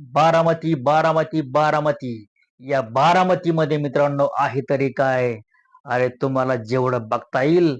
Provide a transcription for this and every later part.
बारामती बारामती बारामती. या बारामतीमध्ये मित्रांनो आहे तरी काय? अरे तुम्हाला जेवढं बघता येईल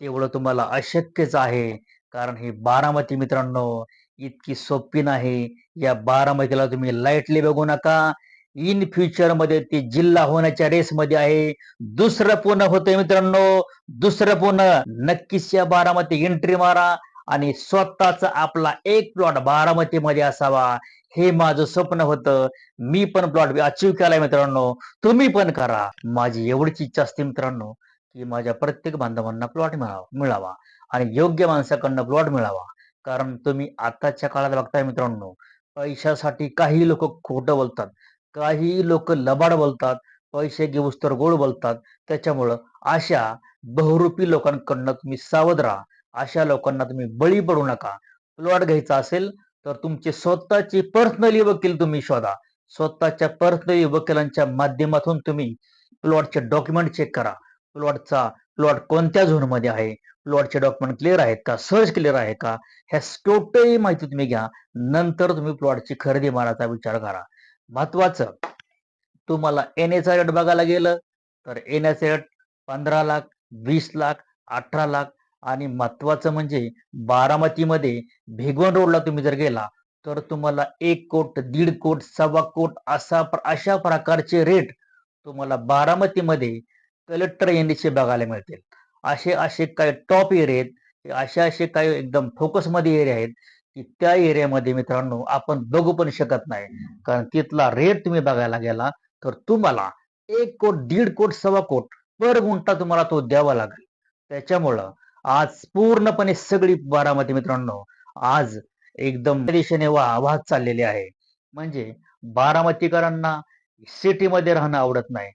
तेवढं तुम्हाला अशक्यच आहे. कारण ही बारामती मित्रांनो इतकी सोपी नाही. या बारामतीला तुम्ही लाईटली बघू नका. इन फ्युचरमध्ये ती जिल्हा होण्याच्या रेस मध्ये आहे. दुसरं पुणे होतंय मित्रांनो. दुसरं पुणे नक्कीच या बारामती एंट्री मारा. आणि स्वतःच आपला एक प्लॉट बारामती मध्ये असावा. हे माझं स्वप्न होतं. मी पण प्लॉट अचीव केलाय मित्रांनो. तुम्ही पण करा. माझी एवढीच इच्छा असते मित्रांनो की माझ्या प्रत्येक बांधवांना प्लॉट मिळावा मिळावा. आणि योग्य माणसाकडनं प्लॉट मिळावा. कारण तुम्ही आताच्या काळात बघताय मित्रांनो पैशासाठी काही लोक खोटं बोलतात. काही लोक लबाड बोलतात. पैसे घेऊस तर गोड बोलतात. त्याच्यामुळं अशा बहुरूपी लोकांकडनं तुम्ही सावध राहा. अशा लोकांना तुम्ही बळी पडू नका. प्लॉट घ्यायचा असेल तर तुमचे स्वतःचे पर्सनली वकील तुम्ही शोधा. स्वतःच्या पर्सनली वकिलांच्या माध्यमातून तुम्ही प्लॉटचे डॉक्युमेंट चेक करा. प्लॉटचा प्लॉट कोणत्या झोनमध्ये आहे? प्लॉटचे डॉक्युमेंट क्लिअर आहेत का? सर्च क्लिअर आहे का? ह्या टोटली माहिती तुम्ही घ्या. नंतर तुम्ही प्लॉटची खरेदी मारायचा विचार करा. महत्वाचं तुम्हाला एनएचा रेट बघायला गेलं तर एनएचा रेट पंधरा लाख वीस लाख अठरा लाख आणि महत्वाचं म्हणजे बारामतीमध्ये भेगवण रोडला तुम्ही जर गेला तर तुम्हाला एक कोट दीड कोट सव्वा कोट असा अशा प्रकारचे रेट तुम्हाला बारामतीमध्ये कलेक्टर एनडीचे बघायला मिळतील. असे असे काही टॉप एरिया आहेत असे असे काही एकदम फोकसमध्ये एरिया आहेत की त्या एरियामध्ये मित्रांनो आपण बघू पण शकत नाही. कारण तिथला रेट तुम्ही बघायला गेला तर तुम्हाला एक कोट दीड कोट सव्वा कोट पर गुंठा तुम्हाला तो द्यावा लागेल. त्याच्यामुळं आज पूर्णपणे सगळी बारामती मित्रांनो आज एकदम दिशेने वा वाहत चाललेली आहे. म्हणजे बारामतीकरांना सिटीमध्ये राहणं आवडत नाही.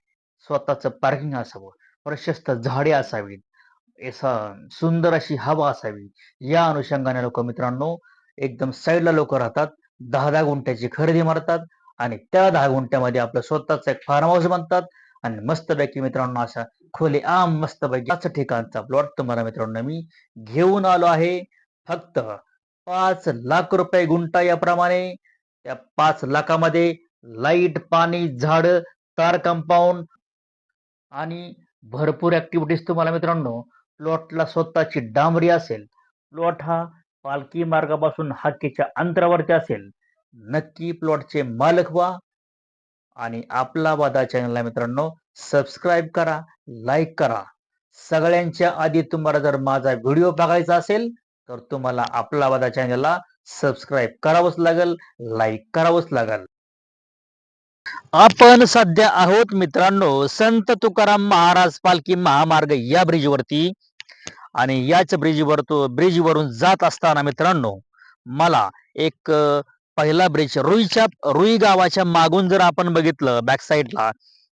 स्वतःच पार्किंग असावं प्रशस्त झाडे असावीत असा सुंदर अशी हवा असावी. या अनुषंगाने लोक मित्रांनो एकदम साईडला लोक राहतात दहा दहा गुंठ्याची खरेदी मारतात आणि त्या दहा गुंठ्यामध्ये आपलं स्वतःच एक फार्म हाऊस बनतात. आणि मस्तपैकी मित्रांनो अशा खोले आम मस्तपैकी ठिकाणचा प्लॉट तुम्हाला मित्रांनो. मी घेऊन आलो आहे फक्त पाच लाख रुपये गुंठा याप्रमाणे. त्या पाच लाखामध्ये लाइट पाणी झाड तार कंपाऊंड आणि भरपूर ऍक्टिव्हिटीज तुम्हाला मित्रांनो प्लॉटला स्वतःची डांबरी असेल. प्लॉट हा पालखी मार्गापासून हाकेच्या अंतरावरती असेल. नक्की प्लॉटचे मालक व्हा आणि आपला वादा चॅनलला मित्रांनो सबस्क्राईब करा लाईक करा. सगळ्यांच्या आधी तुम्हाला जर माझा व्हिडिओ बघायचा असेल तर तुम्हाला आपला वादा चॅनलला सबस्क्राईब करावंच लागेल लाईक करावंच लागेल. आपण सध्या आहोत मित्रांनो संत तुकाराम महाराज पालखी महामार्ग या ब्रिजवरती आणि याच ब्रिजवर तो ब्रिजवरून जात असताना मित्रांनो मला एक पहिला ब्रिज रुईच्या रुई गावाच्या मागून जर आपण बघितलं बॅक साईडला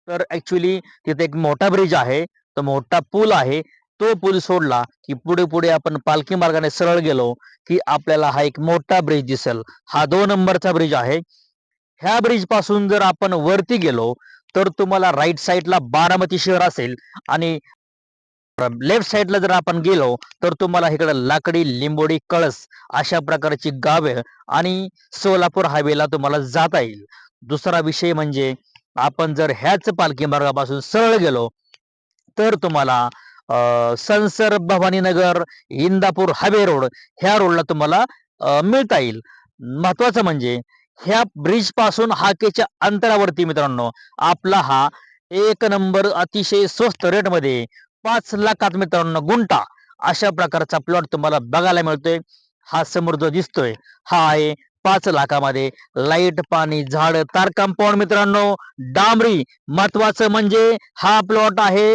तर ऍक्च्युली तिथे एक मोठा ब्रिज आहे. तो मोठा पूल आहे. तो पूल सोडला की पुढे पुढे आपण पालखी मार्गाने सरळ गेलो की आपल्याला हा एक मोठा ब्रिज दिसेल. हा दोन नंबरचा ब्रिज आहे. ह्या ब्रिजपासून जर आपण वरती गेलो तर तुम्हाला राईट साईडला बारामती शहर असेल आणि लेफ्ट साईडला जर आपण गेलो तर तुम्हाला इकडे लाकडी लिंबोडी कळस अशा प्रकारची गावे आणि सोलापूर हायवेला तुम्हाला जाता येईल. दुसरा विषय म्हणजे आपण जर ह्याच पालखी मार्गापासून सरळ गेलो तर तुम्हाला संसर भवानीनगर इंदापूर हावे रोड ह्या रोडला तुम्हाला मिळता येईल. महत्वाचं म्हणजे ह्या ब्रिजपासून हाकेच्या अंतरावरती मित्रांनो आपला हा एक नंबर अतिशय स्वस्त रेटमध्ये पाच लाखात मित्रांनो गुंटा अशा प्रकारचा प्लॉट तुम्हाला बघायला मिळतोय. हा समोर जो दिसतोय. हा आहे पाच लाखामध्ये. लाइट पाणी झाड तार कंपाऊंड मित्रांनो डांबरी महत्वाचं म्हणजे हा प्लॉट आहे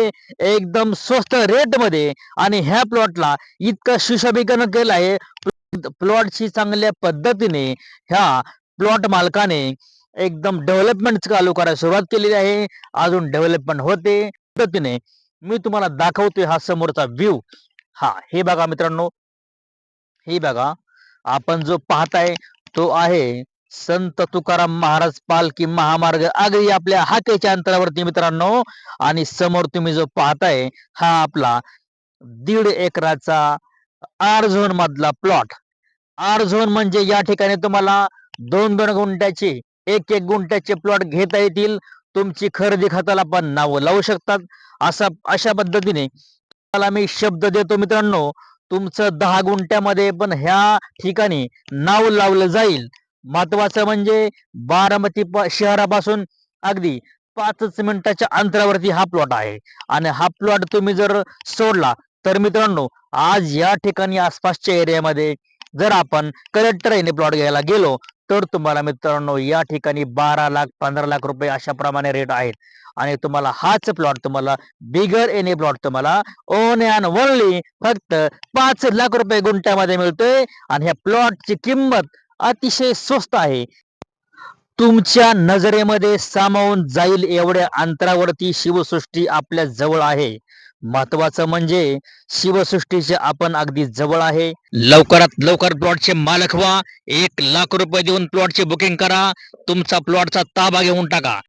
एकदम स्वस्त रेटमध्ये आणि ह्या प्लॉटला इतकं सुशोभीकरण केलं आहे. प्लॉटची चांगल्या पद्धतीने ह्या प्लॉट मालकाने एकदम डेव्हलपमेंट चालू करायला सुरुवात केलेली आहे. अजून डेव्हलपमेंट होते पद्धतीने. मी तुम्हाला दाखवतोय हा समोरचा व्ह्यू हा हे बघा मित्रांनो. हे बघा आपण जो पाहताय तो आहे संत तुकाराम महाराज पालखी महामार्ग अगदी आपल्या हाकेच्या अंतरावरती मित्रांनो. आणि समोर तुम्ही जो पाहताय हा आपला दीड एकराचा आर झोन मधला प्लॉट आर झोन म्हणजे या ठिकाणी तुम्हाला दोन दोन गुंट्याचे एक एक गुंठ्याचे प्लॉट घेता येतील. तुमची खरेदी खताला पण नाव लावू शकतात. असा अशा पद्धतीने तुम्हाला मी शब्द देतो मित्रांनो. तुमचं दहा गुंठ्यामध्ये पण ह्या ठिकाणी नाव लावलं जाईल. महत्वाचं म्हणजे बारामती प- शहरापासून अगदी पाचच मिनिटाच्या अंतरावरती हा प्लॉट आहे. आणि हा प्लॉट तुम्ही जर सोडला तर मित्रांनो आज या ठिकाणी आसपासच्या एरियामध्ये जर आपण कलेक्टर प्लॉट घ्यायला गेलो तर तुम्हाला मित्रांनो या ठिकाणी बारा लाख पंधरा लाख रुपये अशा प्रमाणे रेट आहेत. आणि तुम्हाला हाच प्लॉट तुम्हाला बिगर एनी प्लॉट तुम्हाला ओन अँड ओनली फक्त पाच लाख रुपये गुंठ्यामध्ये मिळतोय. आणि ह्या प्लॉटची किंमत अतिशय स्वस्त आहे. तुमच्या नजरेमध्ये सामावून जाईल एवढ्या अंतरावरती शिवसृष्टी आपल्या जवळ आहे. महत्वाचं म्हणजे शिवसृष्टीचे आपण अगदी जवळ आहे. लवकरात लवकर प्लॉटचे मालक व्हा. एक लाख रुपये देऊन प्लॉटची बुकिंग करा. तुमचा प्लॉटचा ताबा घेऊन टाका.